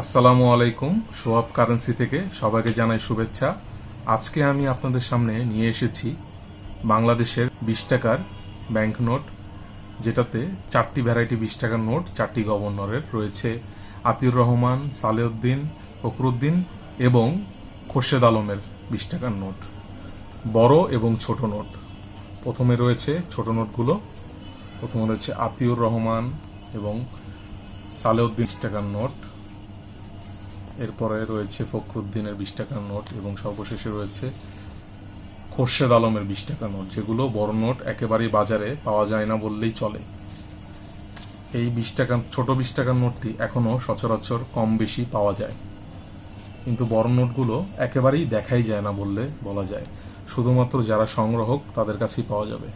আসসালামু আলাইকুম। সোয়াব কারেন্সি থেকে সবাইকে জানাই শুভেচ্ছা। আজকে আমি আপনাদের সামনে নিয়ে এসেছি বাংলাদেশের বিশ টাকার ব্যাংক নোট, যেটাতে চারটি ভ্যারাইটি বিশ টাকার নোট, চারটি গভর্নরের রয়েছে। আতিউর রহমান, সালেউদ্দিন, ফখরুদ্দিন এবং খোরশেদ আলমের বিশ টাকার নোট। বড় এবং ছোট নোট। প্রথমে রয়েছে ছোট নোটগুলো। প্রথমে রয়েছে আতিউর রহমান এবং সালেউদ্দিন টাকার নোট। এরপরে রয়েছে ফখরুদ্দিনের বিশ টাকার নোট এবং সর্বশেষে রয়েছে খোরশেদ আলমের বিশ টাকার নোট, যেগুলো বড় নোট একেবারেই বাজারে পাওয়া যায় না বললেই চলে। এই বিশ টাকা ছোট বিশ টাকার নোটটি এখনও সচরাচর কম বেশি পাওয়া যায়। কিন্তু বড় নোটগুলো একেবারেই দেখাই যায় না বললে বলা যায়। শুধুমাত্র যারা সংগ্রাহক তাদের কাছেই পাওয়া যাবে।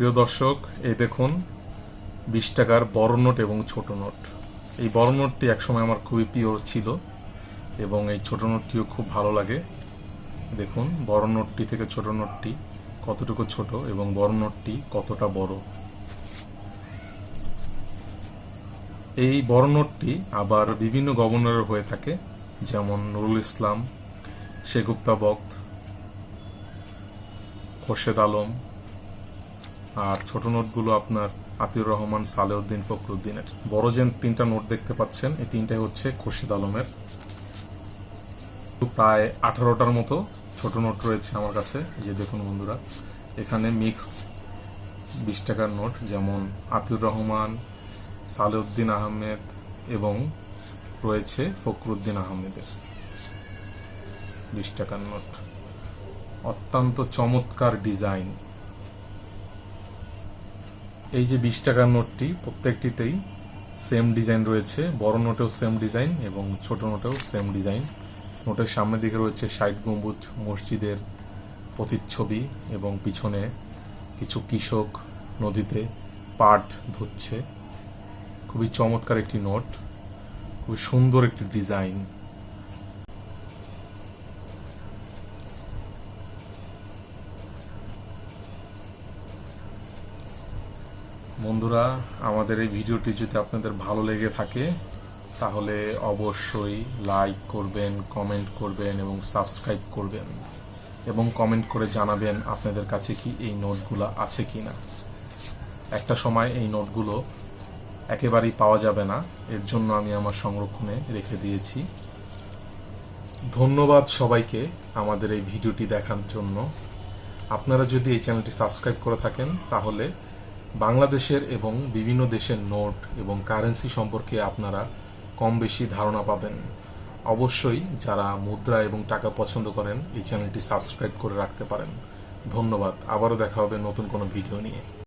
প্রিয় দর্শক, এই দেখুন, বিশ টাকার বড় নোট এবং ছোট নোট। এই বড় নোটটি একসময় আমার খুবই প্রিয় ছিল এবং এই ছোট নোটটিও খুব ভালো লাগে। দেখুন, বড় নোটটি থেকে ছোট নোটটি কতটুকু ছোট এবং বড় নোটটি কতটা বড়। এই বড় নোটটি আবার বিভিন্ন গভর্নরের হয়ে থাকে, যেমন নুরুল ইসলাম শেগুপ্তা বক্ত খোরশেদ আলম আর ছোট নোটগুলো আপনার আতিউর রহমান সালেউদ্দিন ফখরুদ্দিনের। বড় যে তিনটা নোট দেখতে পাচ্ছেন, এই তিনটাই হচ্ছে খুরশিদ আলমের। প্রায় আঠারোটার মতো ছোট নোট রয়েছে আমার কাছে। যে দেখুন বন্ধুরা, এখানে মিক্সড বিশ টাকার নোট, যেমন আতিউর রহমান, সালেউদ্দিন আহমেদ এবং রয়েছে ফখরুদ্দিন আহমেদের বিশ টাকার নোট। অত্যন্ত চমৎকার ডিজাইন। এই যে বিশ টাকার নোটটি, প্রত্যেকটিতেই সেম ডিজাইন রয়েছে। বড় নোটেও সেম ডিজাইন এবং ছোট নোটেও সেম ডিজাইন নোটের সামনের দিকে রয়েছে ষাট গম্বুজ মসজিদের প্রতিচ্ছবি এবং পিছনে কিছু কৃষক নদীতে পাট ধুচ্ছে খুবই চমৎকার একটি নোট। খুবই সুন্দর একটি ডিজাইন। বন্ধুরা, আমাদের এই ভিডিওটি যদি আপনাদের ভালো লেগে থাকে, তাহলে অবশ্যই লাইক করবেন, কমেন্ট করবেন এবং সাবস্ক্রাইব করবেন। এবং কমেন্ট করে জানাবেন আপনাদের কাছে কি এই নোটগুলো আছে কি না একটা সময় এই নোটগুলো একেবারেই পাওয়া যাবে না, এর জন্য আমি আমার সংরক্ষণে রেখে দিয়েছি। ধন্যবাদ সবাইকে আমাদের এই ভিডিওটি দেখার জন্য। আপনারা যদি এই চ্যানেলটি সাবস্ক্রাইব করে থাকেন, তাহলে বাংলাদেশের এবং বিভিন্ন দেশের নোট এবং কারেন্সি সম্পর্কে আপনারা কম বেশি ধারণা পাবেন। অবশ্যই যারা মুদ্রা এবং টাকা পছন্দ করেন, এই চ্যানেলটি সাবস্ক্রাইব করে রাখতে পারেন। ধন্যবাদ। আবারও দেখা হবে নতুন কোনো ভিডিও নিয়ে।